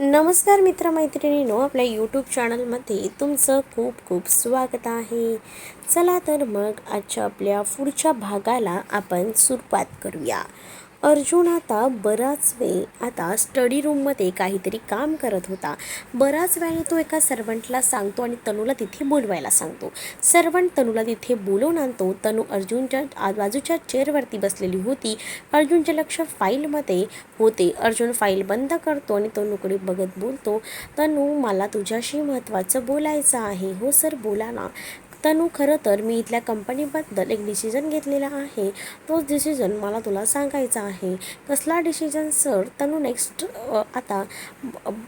नमस्कार मित्रमैत्रिणींनो आपल्या यूट्यूब चॅनलमध्ये तुमचं खूप खूप स्वागत आहे. चला तर मग आजच्या आपल्या पुढच्या भागाला आपण सुरुवात करूया. अर्जुन आता बराच वेळ आता स्टडी रूममध्ये काहीतरी काम करत होता. बराच वेळाने तो एका सर्वंटला सांगतो आणि तनूला तिथे बोलवायला सांगतो. सर्वंट तनूला तिथे बोलवून आणतो. तनू अर्जुनच्या बाजूच्या चेअरवरती बसलेली होती. अर्जुनचे लक्ष फाईलमध्ये होते. अर्जुन फाईल बंद करतो आणि तनूकडे बघत बोलतो तनू मला तुझ्याशी महत्त्वाचं बोलायचं आहे. हो सर बोला ना. तनू खरं तर मी इथल्या कंपनीबद्दल एक डिसिजन घेतलेला आहे. तोच डिसिजन मला तुला सांगायचा आहे. कसला डिसिजन सर तनू नेक्स्ट आता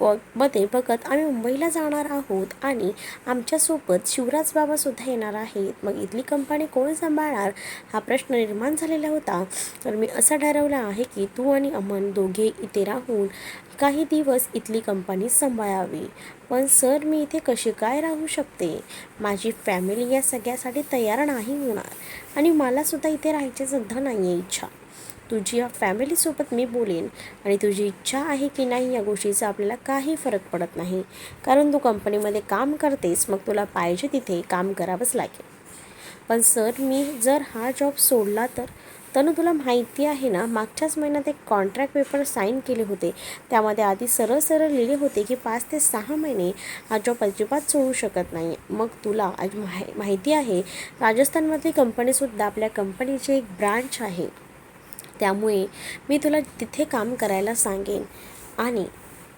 ब- मध्ये बघत आम्ही मुंबईला जाणार आहोत आणि आमच्यासोबत शिवराज बाबासुद्धा येणार आहेत. मग इथली कंपनी कोण सांभाळणार? हा प्रश्न निर्माण झालेला होता. तर मी असं ठरवलं आहे की तू आणि अमन दोघे इथे राहून काही दिवस इथली कंपनी सांभाळावी. पण सर मी इथे कशी काय राहू शकते? माझी फॅमिली या सगळ्यासाठी तयार नाही होणार. आणि मलासुद्धा इथे राहायची सुद्धा नाही आहे इच्छा. तुझी या फॅमिलीसोबत मी बोलेन. आणि तुझी इच्छा आहे की नाही या गोष्टीचा आपल्याला काही फरक पडत नाही. कारण तू कंपनीमध्ये काम करतेस मग तुला पाहिजे तिथे काम करावंच लागेल. पण सर मी जर हा जॉब सोडला तर तनु तुला माहिती आहे ना मागच्याच महिन्यात एक कॉन्ट्रॅक्ट पेपर साईन केले होते. त्यामध्ये आधी सरळ सरळ लिहिले होते की पाच ते सहा महिने हा जॉब अजिबात सोडू शकत नाही. मग तुला आज माहि माहिती आहे राजस्थानमधली कंपनीसुद्धा आपल्या कंपनीची एक ब्रांच आहे. त्यामुळे मी तुला तिथे काम करायला सांगेन. आणि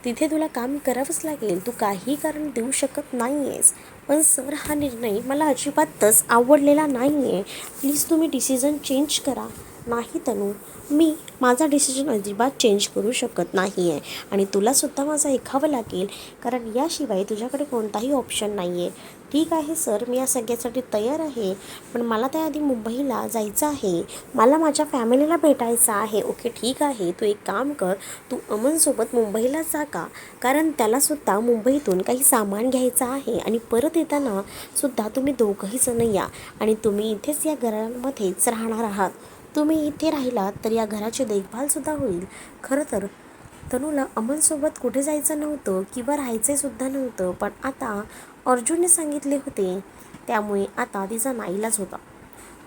तिथे तुला काम करावंच लागेल. तू काही कारण देऊ शकत नाही आहेस पण सर हा निर्णय मला अजिबातच आवडलेला नाही आहे प्लीज तुम्ही डिसिजन चेंज करा. नाही तनू मी माझा डिसिजन अजिबात चेंज करू शकत नाही आहे आणि तुलासुद्धा माझं ऐकावं लागेल कारण याशिवाय तुझ्याकडे कोणताही ऑप्शन नाही आहे ठीक आहे सर. मी या सगळ्यासाठी तयार आहे. पण मला त्याआधी मुंबईला जायचं आहे. मला माझ्या फॅमिलीला भेटायचं आहे. ओके ठीक आहे. तू एक काम कर. तू अमनसोबत मुंबईला जा का? कारण त्यालासुद्धा मुंबईतून काही सामान घ्यायचं आहे. आणि परत येताना सुद्धा तुम्ही दोघंही जण या. आणि तुम्ही इथेच या घरामध्येच राहणार आहात. तुम्ही इथे राहिलात तर या घराची देखभालसुद्धा होईल. खरं तर तनूला अमनसोबत कुठे जायचं नव्हतं किंवा राहायचंसुद्धा नव्हतं. पण आता अर्जुनने सांगितले होते. त्यामुळे आता तिचा नाईलाज होता.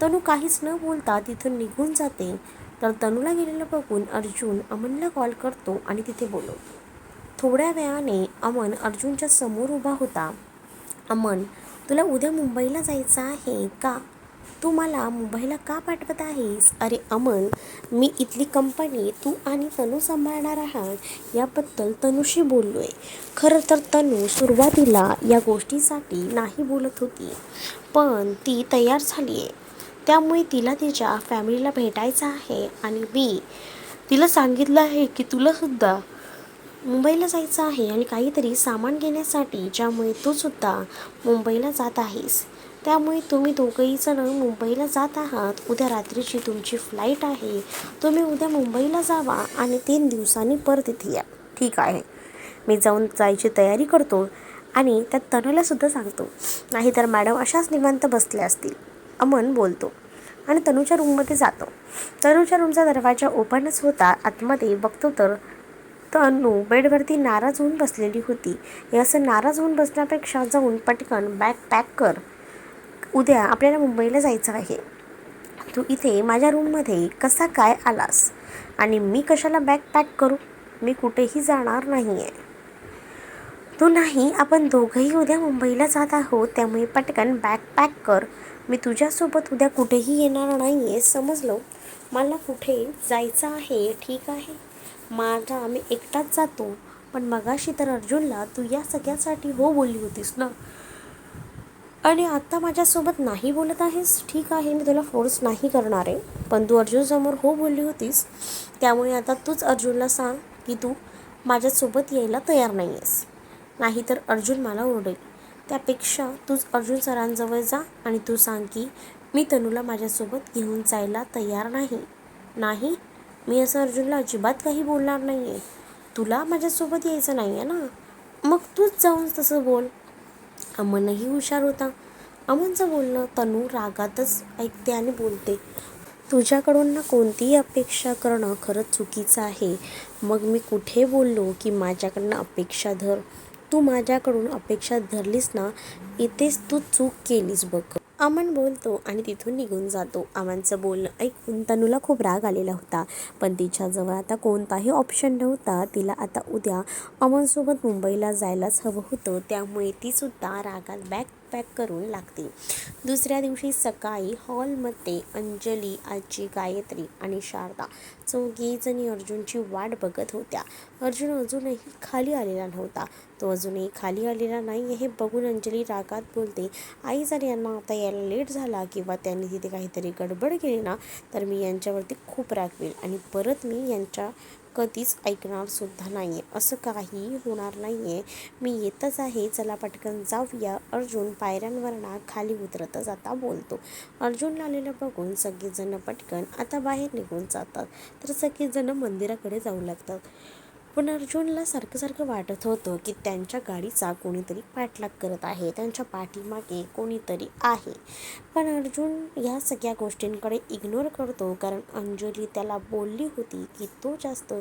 तनू काहीच न बोलता तिथून निघून जाते. तर तनूला गेलेलं बघून अर्जुन अमनला कॉल करतो आणि तिथे बोलवतो. थोड्या वेळाने अमन अर्जुनच्या समोर उभा होता. अमन तुला उद्या मुंबईला जायचं आहे का? तू मला मुंबईला का पाठवत आहेस? अरे अमन मी इथली कंपनी तू आणि तनू सांभाळणार आहात याबद्दल तनूशी बोललो आहे खरं तर तनू सुरुवातीला या गोष्टीसाठी नाही बोलत होती पण ती तयार झाली आहे त्यामुळे तिला तिच्या फॅमिलीला भेटायचं आहे आणि मी तिला सांगितलं आहे की तुलासुद्धा मुंबईला जायचं आहे आणि काहीतरी सामान घेण्यासाठी ज्यामुळे तू सुद्धा मुंबईला जात आहेस. त्यामुळे तुम्ही दोघंही जण मुंबईला जात आहात. उद्या रात्रीची तुमची फ्लाईट आहे. तुम्ही उद्या मुंबईला जावा आणि तीन दिवसांनी परत इथे या. ठीक आहे. मी जाऊन जायची तयारी करतो आणि त्या तनूलासुद्धा सांगतो. नाहीतर मॅडम अशाच निवांत बसल्या असतील. अमन बोलतो. आणि तनूच्या रूममध्ये जातो. तनूच्या रूमचा दरवाजा ओपनच होता. आतमध्ये बघतो तर तनू बेडवरती नाराज होऊन बसलेली होती. हे असं नाराज होऊन बसण्यापेक्षा जाऊन पटकन बॅग पॅक कर. उद्या आपल्याला मुंबईला जायचं आहे. तू इथे माझ्या रूममध्ये कसा काय आलास? आणि मी कशाला बॅग पॅक करू? मी कुठेही जाणार नाही आहे तू नाही आपण दोघंही उद्या मुंबईला जात आहोत त्यामुळे पटकन बॅग पॅक कर. मी तुझ्यासोबत उद्या कुठेही येणार नाही आहे समजलं? मला कुठे जायचं आहे ठीक आहे? माझा मी एकटाच जातो. पण मगाशी तर अर्जुनला तू या सगळ्यासाठी हो बोलली होतीस ना? आणि आत्ता माझ्यासोबत नाही बोलत आहेस? ठीक आहे मी तुला फोर्स नाही करणार आहे. पण तू अर्जुनसमोर हो बोलली होतीस. त्यामुळे आता तूच अर्जुनला सांग की तू माझ्यासोबत यायला तयार नाही आहेस नाहीतर अर्जुन मला ओरडेल. त्यापेक्षा तूच अर्जुन सरांजवळ जा आणि तू सांग की मी तनूला माझ्यासोबत घेऊन जायला तयार नाही. नाही मी असं अर्जुनला अजिबात काही बोलणार नाही आहे तुला माझ्यासोबत यायचं नाही आहे ना? मग तूच जाऊन तसं बोल. अमनही हुशार होता. अमनचं बोलणं तनू रागातच ऐकते आणि बोलते. तुझ्याकडून ना कोणतीही अपेक्षा करणं खरंच चुकीचं आहे. मग मी कुठे बोललो की माझ्याकडनं अपेक्षा धर? तू माझ्याकडून अपेक्षा धरलीस ना इथेच तू चूक केलीस बघ. अमन बोलतो आणि तिथून निघून जातो. अमनचं बोलणं ऐकून तनूला खूप राग आलेला होता. पण तिच्याजवळ आता कोणताही ऑप्शन नव्हता. तिला आता उद्या अमनसोबत मुंबईला जायलाच हवं होतं. त्यामुळे तीसुद्धा रागात बॅग पॅक करून लागते दुसऱ्या दिवशी सकाळी हॉलमध्ये अंजली आजी गायत्री आणि शारदा चौघीजणी अर्जुनची वाट बघत होत्या. अर्जुन अजूनही खाली आलेला नव्हता. तो अजूनही खाली आलेला नाही हे बघून अंजली रागात बोलते आई जर यांना आता यायला लेट झाला किंवा त्यांनी तिथे काहीतरी गडबड केली ना तर मी यांच्यावरती खूप रागवेल आणि परत मी यांच्या कधीच ऐकणार सुद्धा नाही आहे असं काही होणार नाही आहे मी येतच आहे. चला पटकन जाऊया. अर्जुन पायऱ्यांवरना खाली उतरतच आता बोलतो. अर्जुनला आलेलं बघून सगळेजण पटकन आता बाहेर निघून जातात. तर सगळेजण मंदिराकडे जाऊ लागतात. पण अर्जुनला सारखं सारखं वाटत होतं की त्यांच्या गाडीचा कोणीतरी पाठलाग करत आहे त्यांच्या पाठीमागे कोणीतरी आहे. पण अर्जुन ह्या सगळ्या गोष्टींकडे इग्नोर करतो कारण अंजली त्याला बोलली होती की तो जास्त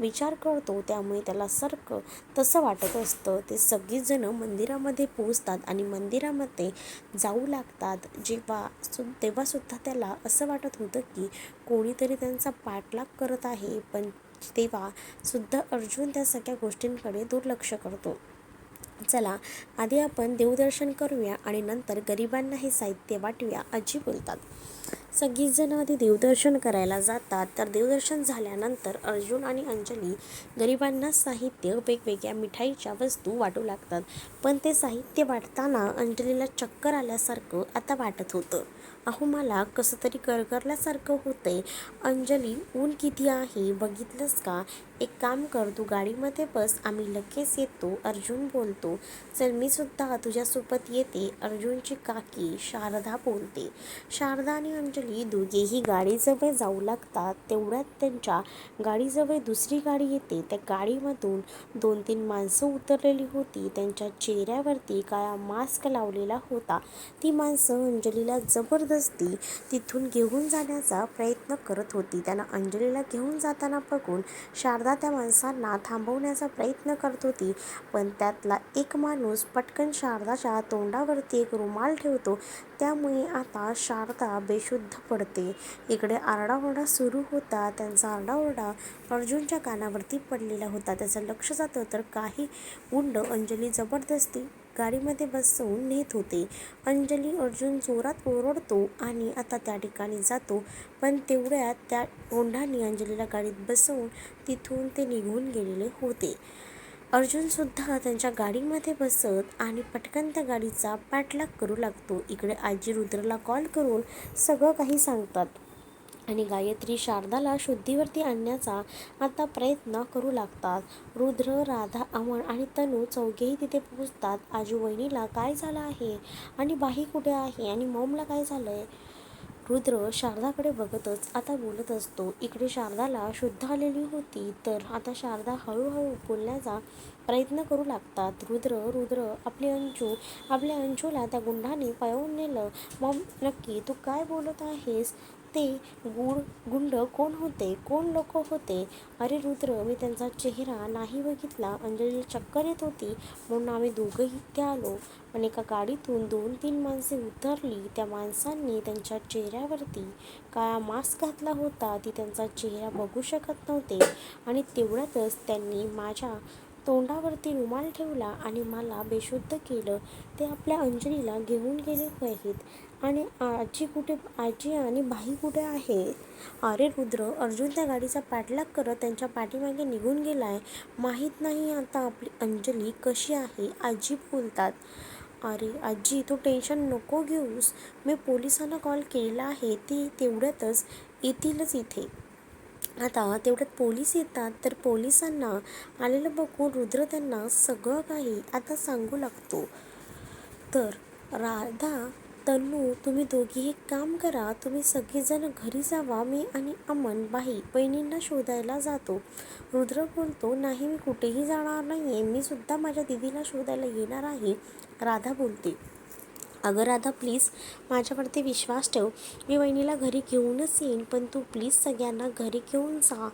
विचार करतो त्यामुळे त्याला सारखं तसं वाटत असतं. ते सगळीजणं मंदिरामध्ये पोचतात आणि मंदिरामध्ये जाऊ लागतात. जेव्हा सु तेव्हासुद्धा त्याला असं वाटत होतं की कोणीतरी त्यांचा पाठलाग करत आहे पण तेव्हा सुद्धा अर्जुन त्या सगळ्या गोष्टींकडे दुर्लक्ष करतो. चला आधी आपण देवदर्शन करूया आणि नंतर गरिबांना हे साहित्य वाटूया आजी बोलतात. सगळीजण आधी देवदर्शन करायला जातात तर देवदर्शन झाल्यानंतर अर्जुन आणि अंजली गरिबांना साहित्य वेगवेगळ्या मिठाईच्या वस्तू वाटू लागतात. पण ते साहित्य वाटताना अंजलीला चक्कर आल्यासारखं आता वाटत होतं. अहो मला कसं तरी करगरल्यासारखं होतंय. अंजली ऊन किती आहे? बघितलंस का? एक काम कर तू गाडीमध्ये बस आम्ही लगेच येतो. अर्जुन बोलतो चल मी सुद्धा तुझ्यासोबत येते. अर्जुनची काकी शारदा बोलते. शारदा आणि अंजली दोघेही गाडीजवळ जाऊ लागतात. तेवढ्यात त्यांच्या गाडीजवळ दुसरी गाडी येते. त्या गाडीमधून दोन तीन माणसं उतरलेली होती. त्यांच्या चेहऱ्यावरती काळा मास्क लावलेला होता. ती माणसं अंजलीला जबरदस्त तिथून घेऊन जाण्याचा प्रयत्न करत होती. त्यांना अंजलीला घेऊन जाताना बघून शारदा त्या माणसांना थांबवण्याचा प्रयत्न करत होती. पण त्यातला एक माणूस पटकन शारदाच्या तोंडावरती एक रुमाल ठेवतो. त्यामुळे आता शारदा बेशुद्ध पडते. इकडे आरडाओरडा सुरू होता. त्यांचा आरडाओरडा अर्जुनच्या कानावरती पडलेला होता. त्याचं लक्ष जातं तर काही गुंड अंजली जबरदस्ती गाडीमध्ये बसवून नेत होते. अंजली अर्जुन जोरात ओरडतो आणि आता त्या ठिकाणी जातो. पण तेवढ्यात त्या गोंडांनी अंजलीला गाडीत बसवून तिथून ते निघून गेलेले होते. अर्जुनसुद्धा त्यांच्या गाडीमध्ये बसत आणि पटकन त्या गाडीचा पाठलाग करू लागतो. इकडे आजी रुद्रला कॉल करून सगळं काही सांगतात. आणि गायत्री शारदाला शुद्धीवरती आणण्याचा आता प्रयत्न करू लागतात. रुद्र राधा अमन आणि तनू चौघेही तिथे पोहोचतात. आजू वहिनीला काय झालं आहे? आणि बाही कुठे आहे? आणि मॉमला काय झालं आहे रुद्र शारदाकडे बघतच आता बोलत असतो. इकडे शारदाला शुद्ध आलेली होती तर आता शारदा हळूहळू बोलण्याचा प्रयत्न करू लागतात. रुद्र रुद्र आपले अंजू आपल्या अंजूला त्या गुंडाने पळवून नेलं. मग नक्की तू काय बोलत आहेस? ते गुड गुंड कोण होते? कोण लोक होते? अरे रुद्र मी त्यांचा चेहरा नाही बघितला. अंजली चक्कर येत होती म्हणून आम्ही दोघंही इथे आलो. पण एका गाडीतून दोन तीन माणसे उतरली. त्या माणसांनी त्यांच्या चेहऱ्यावरती काळा मास्क घातला होता. ती त्यांचा चेहरा बघू शकत नव्हते. आणि तेवढ्यातच त्यांनी माझ्या तोंडावरती रुमाल ठेवला आणि मला बेशुद्ध केलं. ते आपल्या अंजलीला घेऊन गेले आहेत आणि आजी कुठे आजी आणि बाई कुठे आहे अरे रुद्र अर्जुन त्या गाडीचा पाठलाग करत त्यांच्या पाठीमागे निघून गेला आहे माहीत नाही आता आपली अंजली कशी आहे आजी बोलतात. अरे आजी तू टेन्शन नको घेऊस. मी पोलिसांना कॉल केला आहे ती तेवढ्यातच येतीलच इथे. आता तेवढ्यात पोलीस येतात तर पोलिसांना आलेलं बघून रुद्र त्यांना सगळं काही आता सांगू लागतो. तर राधा तन्नू तुम्ही दोघी एक काम करा. तुम्ही सगळेजण घरी जावा. मी आणि अमन बाई बहिणींना शोधायला जातो. रुद्र बोलतो नाही मी कुठेही जाणार नाही आहे मी सुद्धा माझ्या दिदीला शोधायला येणार आहे. राधा बोलते अगं राधा प्लीज माझ्यावरती विश्वास ठेव. मी वहिनीला घरी घेऊनच येईन पण तू प्लीज सगळ्यांना घरी घेऊन जा.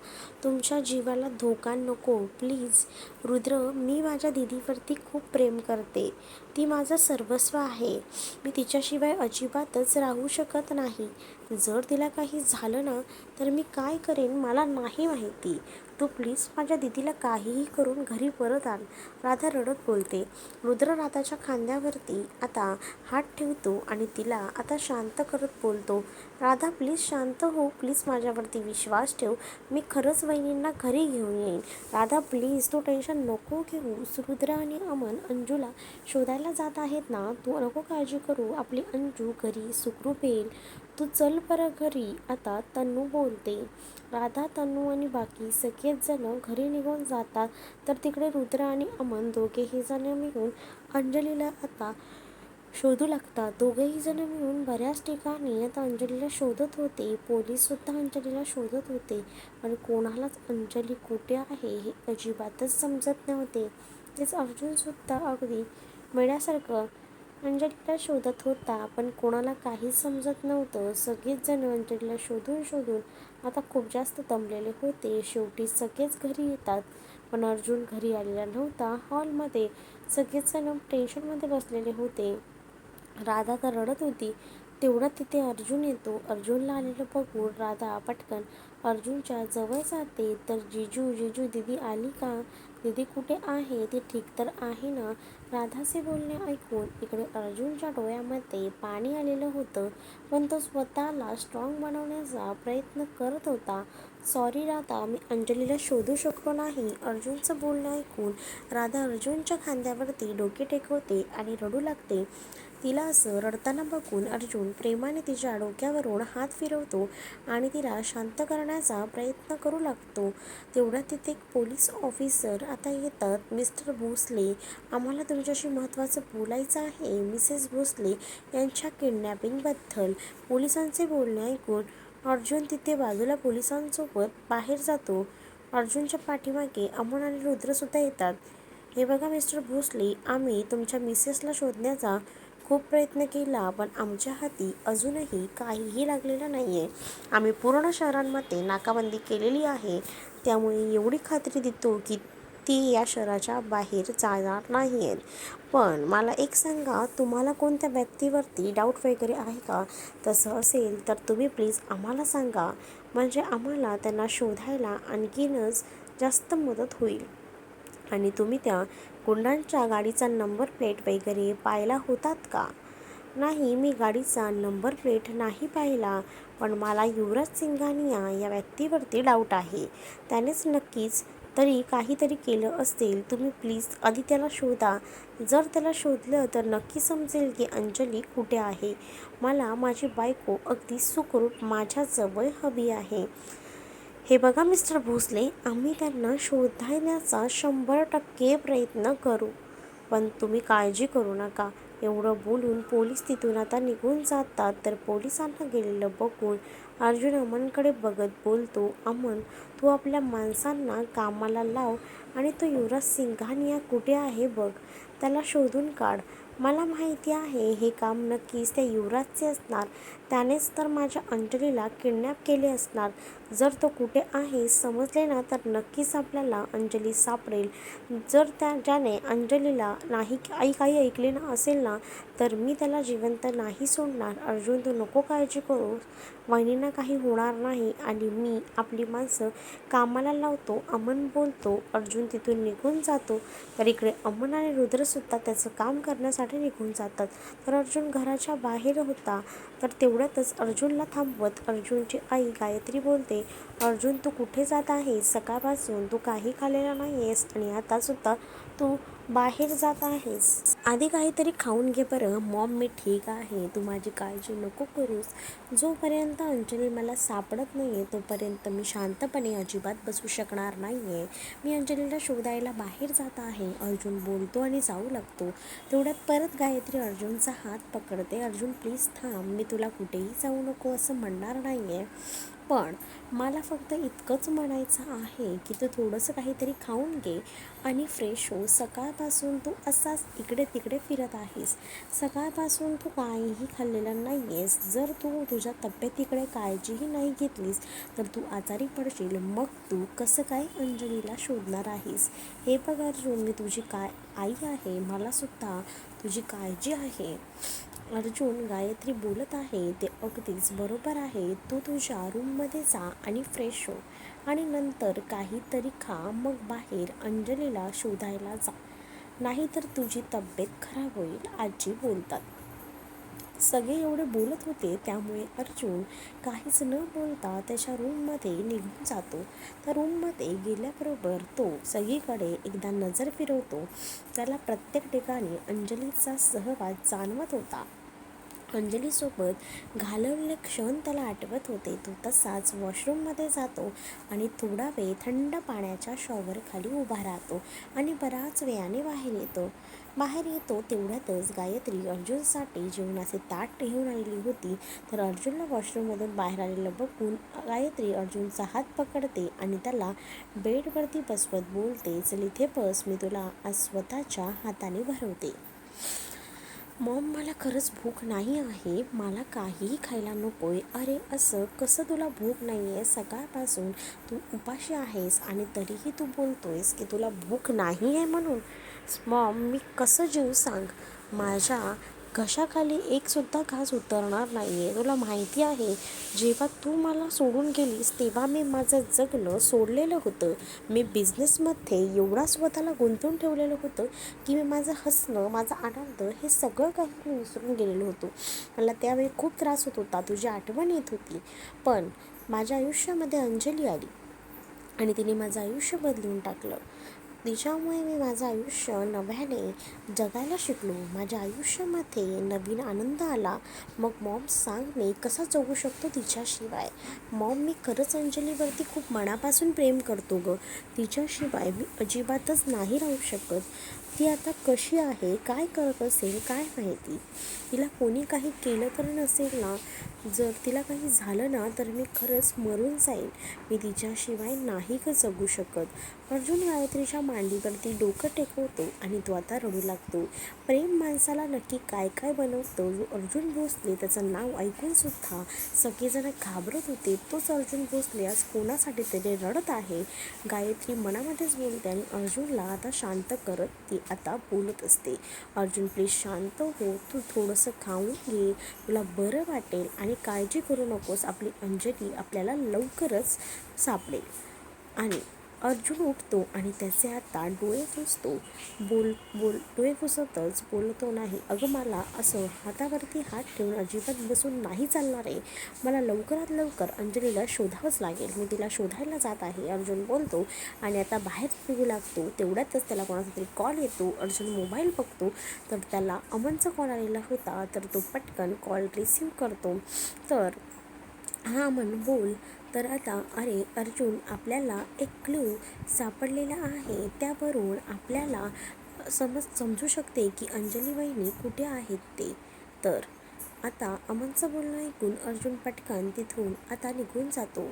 तुमच्या जीवाला धोका नको. प्लीज रुद्र मी माझ्या दिदीवरती खूप प्रेम करते. ती माझं सर्वस्व आहे. मी तिच्याशिवाय अजिबातच राहू शकत नाही. जर तिला काही झालं ना तर मी काय करेन मला नाही माहिती. तू प्लीज माझ्या दिदीला काहीही करून घरी परत आण. राधा रडत बोलते. रुद्र राधाच्या खांद्यावरती आता हात ठेवतो आणि तिला आता शांत करत बोलतो. राधा प्लीज शांत हो. प्लीज माझ्यावरती विश्वास ठेव. मी खरंच वहिनींना घरी घेऊन येईन. राधा प्लीज तू टेन्शन नको घेऊ. रुद्र आणि अमन अंजूला शोधायला जात आहेत ना? तू नको काळजी करू. आपली अंजू घरी सुखरूप येईल. तू चल बरं घरी. आता तन्नू बोलते. राधा तन्नू आणि बाकी सगळेच जण घरी निघून जातात. तर तिकडे रुद्र आणि अमन दोघेही जण मिळून अंजलीला आता शोधू लागतात दोघेही जण मिळून बऱ्याच ठिकाणी आता अंजलीला शोधत होते. पोलीससुद्धा अंजलीला शोधत होते. पण कोणालाच अंजली कुठे आहे हे अजिबातच समजत नव्हते. तेच अर्जुनसुद्धा अगदी मिळण्यासारखं अंजलीला शोधत होता. पण कोणाला काहीच समजत नव्हतं. सगळेच जण अंजलीला शोधून शोधून आता खूप जास्त दमलेले होते. शेवटी सगळेच घरी येतात. पण अर्जुन घरी आलेला नव्हता. हॉलमध्ये सगळेच जण टेन्शनमध्ये बसलेले होते. राधा तर रडत होती. तेवढ्यात तिथे अर्जुन येतो. अर्जुनला आलेलं बघून राधा पटकन अर्जुनच्या जवळ जाते. तर जिजू जिजू दीदी आली का? दीदी कुठे आहे? ती ठीक तर आहे ना? राधाचे बोलणे ऐकून इकडे अर्जुनच्या डोळ्यामध्ये पाणी आलेलं होतं. पण तो स्वतःला स्ट्रॉंग बनवण्याचा प्रयत्न करत होता. सॉरी राधा मी अंजलीला शोधू शकलो नाही अर्जुनचं बोलणं ऐकून राधा अर्जुनच्या खांद्यावरती डोके टेकवते आणि रडू लागते. तिला असं रडताना बघून अर्जुन प्रेमाने तिच्या डोक्यावरून हात फिरवतो आणि तिला शांत करण्याचा प्रयत्न करू लागतो. तेवढ्यात तिथे एक पोलीस ऑफिसर आता येतात. मिस्टर भोसले आम्हाला तुमच्याशी महत्त्वाचं बोलायचं आहे. मिसेस भोसले यांच्या किडनॅपिंगबद्दल पोलिसांचे बोलणे ऐकून अर्जुन तिथे बाजूला पोलिसांसोबत बाहेर जातो. अर्जुनच्या पाठीमागे अमन आणि रुद्रसुद्धा येतात. हे बघा मिस्टर भोसले आम्ही तुमच्या मिसेसला शोधण्याचा खूप प्रयत्न केला पण आमच्या हाती अजूनही काहीही लागलेलं नाही आहे आम्ही पूर्ण शहरांमध्ये नाकाबंदी केलेली आहे. त्यामुळे एवढी खात्री देतो की ती या शहराच्या बाहेर जाणार नाही आहेत पण मला एक सांगा तुम्हाला कोणत्या व्यक्तीवरती डाऊट वगैरे आहे का? तसं असेल तर तुम्ही प्लीज आम्हाला सांगा. म्हणजे आम्हाला त्यांना शोधायला आणखीनच जास्त मदत होईल. आणि तुम्ही त्या गुंडांच्या गाडीचा नंबर प्लेट वगैरे पाहिला होतात का? नाही मी गाडीचा नंबर प्लेट नाही पाहिला पण मला युवराज सिंघानिया या व्यक्तीवरती डाऊट आहे. त्यानेच नक्कीच तरी काहीतरी केलं असेल तुम्ही प्लीज आधी त्याला शोधा. जर त्याला शोधलं तर नक्की समजेल की अंजली कुठे आहे. मला माझी बायको अगदी सुखरूप माझ्याजवळ हवी आहे. हे बघा मिस्टर भोसले आम्ही त्यांना शोधण्याचा शंभर टक्के प्रयत्न करू. पण तुम्ही काळजी करू नका. एवढं बोलून पोलीस तिथून आता निघून जातात. तर पोलिसांना गेलेलं बघून अर्जुन अमनकडे बघत बोलतो अमन तू आपल्या माणसांना कामाला लाव आणि तो युवराज सिंघानिया कुठे आहे बघ त्याला शोधून काढ. मला माहिती आहे हे काम नक्कीच त्या युवराजचे असणार त्यानेच तर माझ्या अंजलीला किडनॅप केले असणार. जर तो कुठे आहे समजले ना तर नक्कीच आपल्याला अंजली सापडेल. जर त्या ज्याने अंजलीला नाही आई काही ऐकले ना असेल ना तर मी त्याला जिवंत नाही सोडणार. अर्जुन तू नको काळजी करू. वहिनींना काही होणार नाही आणि मी आपली माणसं कामाला लावतो. अमन बोलतो अर्जुन तिथून निघून जातो. तर इकडे अमन आणि रुद्रसुद्धा त्याचं काम करण्यासाठी निघून जातात. तर अर्जुन घराच्या बाहेर होता. तर तेवढ्यातच अर्जुनला थांबवत अर्जुनची आई गायत्री बोलते अर्जुन तू कुठे जात आहेस? सकाळपासून तू काही खाल्लेला नाही आहेस आणि आतासुद्धा तू बाहेर जात आहेस. आधी काहीतरी खाऊन घे बरं. मॉम मी ठीक आहे. तू माझी काळजी नको करूस. जोपर्यंत अंजली मला सापडत नाही आहे तोपर्यंत मी शांतपणे अजिबात बसू शकणार नाही आहे मी अंजलीला शोधायला बाहेर जात आहे. अर्जुन बोलतो आणि जाऊ लागतो. तेवढ्यात परत गायत्री अर्जुनचा हात पकडते. अर्जुन प्लीज थांब. मी तुला कुठेही जाऊ नको असं म्हणणार नाही आहे पण मला फक्त इतकंच म्हणायचं आहे की तू थोडंसं काहीतरी खाऊन घे आणि फ्रेश हो. सकाळपासून तू असाच इकडे तिकडे फिरत आहेस. सकाळपासून तू काहीही खाल्लेलं नाही आहेस जर तू तुझ्या तब्येतीकडे काळजीही नाही घेतलीस तर तू आजारी पडशील. मग तू कसं काय अंजलीला शोधणार आहेस? हे बघ अर्जुन मी तुझी काय आई आहे मलासुद्धा तुझी काळजी आहे. अर्जुन गायत्री बोलत आहे ते अगदीच बरोबर आहे. तू तुझ्या रूममध्ये जा आणि फ्रेश हो. आणि नंतर काहीतरी खा मग बाहेर अंजलीला शोधायला जा. नाहीतर तुझी तब्येत खराब होईल आजी बोलतात. सगळे एवढे बोलत होते त्यामुळे अर्जुन काहीच न बोलता त्याच्या रूममध्ये निघून जातो. त्या रूममध्ये गेल्याबरोबर तो सगळीकडे एकदा नजर फिरवतो. त्याला प्रत्येक ठिकाणी अंजलीचा सहवास जाणवत होता. अंजलीसोबत घालवलेले क्षण त्याला आठवत होते. तो तसाच वॉशरूममध्ये जातो आणि थोडा वेळ थंड पाण्याच्या शॉवरखाली उभा राहतो आणि बराच वेळाने बाहेर येतो. बाहेर येतो तेवढ्यातच गायत्री अर्जुनसाठी जेवणाचे ताट ठेवून आलेली होती. तर अर्जुनला वॉशरूममधून बाहेर आलेलं बघून गायत्री अर्जुनचा हात पकडते आणि त्याला बेडवरती बसवत बोलते चल इथे बस मी तुला आज स्वतःच्या हाताने भरवते. मॉम मला खरंच भूक नाही आहे. मला काहीही खायला नको आहे अरे असं कसं तुला भूक नाही आहे सकाळपासून तू उपाशी आहेस आणि तरीही तू बोलतो आहेस की तुला भूक नाही आहे म्हणून. मॉम मी कसं जेवू सांग? माझ्या घशाखाली एकसुद्धा घास उतरणार नाही आहे तुला माहिती आहे जेव्हा तू मला सोडून गेलीस तेव्हा मी माझं जगणं सोडलेलं होतं. मी बिझनेसमध्ये एवढा स्वतःला गुंतवून ठेवलेलं होतं की मी माझं हसणं माझा आनंद हे सगळं काही मी विसरून गेलेलो होतो. मला त्यावेळी खूप त्रास होत होता तुझी आठवण येत होती. पण माझ्या आयुष्यामध्ये अंजली आली आणि तिने माझं आयुष्य बदलून टाकलं. तिच्यामुळे मी माझं आयुष्य नव्याने जगायला शिकलो. माझ्या आयुष्यामध्ये नवीन आनंद आला. मग मॉम सांग मी कसा जगू शकतो तिच्याशिवाय? मॉम मी खरंच अंजलीवरती खूप मनापासून प्रेम करतो गं. तिच्याशिवाय मी अजिबातच नाही राहू शकत. ती आता कशी आहे? काय करत असेल? काय माहिती? तिला कोणी काही केलं तर नसेल ना? जर तिला काही झालं ना तर मी खरंच मरून जाईन. मी तिच्याशिवाय नाही का जगू शकत. अर्जुन गायत्रीच्या मांडीवरती डोकं टेकवतो आणि तो आता रडू लागतो. प्रेम माणसाला नक्की काय काय बनवतो जो अर्जुन भोसले त्याचं नाव ऐकूनसुद्धा सगळेजण घाबरत होते. तोच अर्जुन भोसले आज कोणासाठी तरी रडत आहे. गायत्री मनामध्येच बोलते आणि अर्जुनला आता शांत करत ती आता बोलत असते. अर्जुन प्लीज शांत हो तू थोडंसं खाऊन घे. तुला बरं वाटेल आणि काळजी करू नकोस. आपली अंजली आपल्याला लवकरच सापडेल. आणि अर्जुन उठतो आणि त्याचे आता डोळे फुसतो बोल बोल डोळे फुसतच बोलतो नाही. अगं मला असं हातावरती हात ठेवून अजिबात बसून नाही चालणार आहे. मला लवकरात लवकर अंजलीला शोधावंच लागेल. मी तिला शोधायला जात आहे. अर्जुन बोलतो आणि आता बाहेर निघू लागतो. तेवढ्यातच त्याला कोणाचा तरी कॉल येतो. अर्जुन मोबाईल बघतो. तर त्याला अमनचा कॉल आलेला होता. तर तो पटकन कॉल रिसीव करतो. तर हां म्हण बोल. तर आता अरे अर्जुन आपल्याला एक क्लू सापडलेला आहे. त्यावरून आपल्याला समज समजू शकते की अंजली वहिनी कुठे आहेत ते. तर आता अमनचं बोलणं ऐकून अर्जुन पटकन तिथून आता निघून जातो.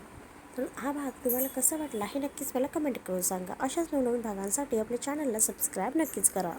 तर हा भाग तुम्हाला कसा वाटला हे नक्कीच मला कमेंट करून सांगा. अशाच नवनवीन भागांसाठी आपल्या चॅनलला सबस्क्राईब नक्कीच करा.